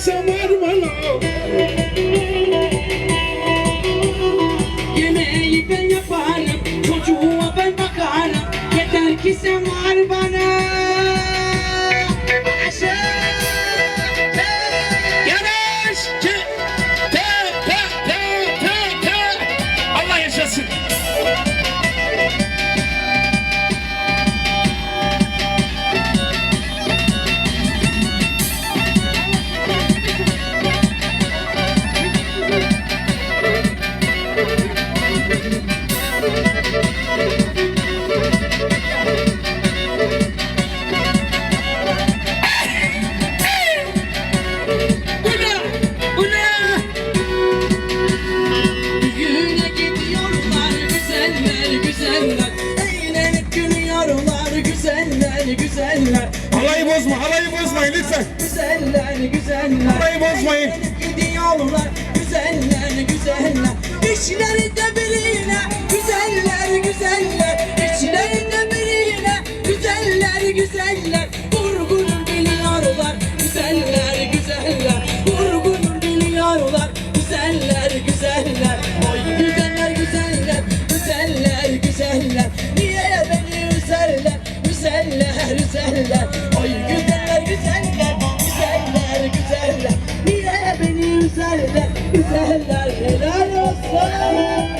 Sever bana Yemeği ben yaparım, çocuğa ben bakarım. Yeter ki sen var bana. Güzeller. Halayı bozma halayı bozmayın lütfen Güzeller güzeller. Parayı bozmayın. Gidiyorlar güzeller güzeller. İçlerinde birine güzeller güzeller. İçlerinde birine güzeller güzeller. güzeller güzeller. Oy güzeller güzeller güzeller güzeller. Niye beni güzeller güzeller helal olsun.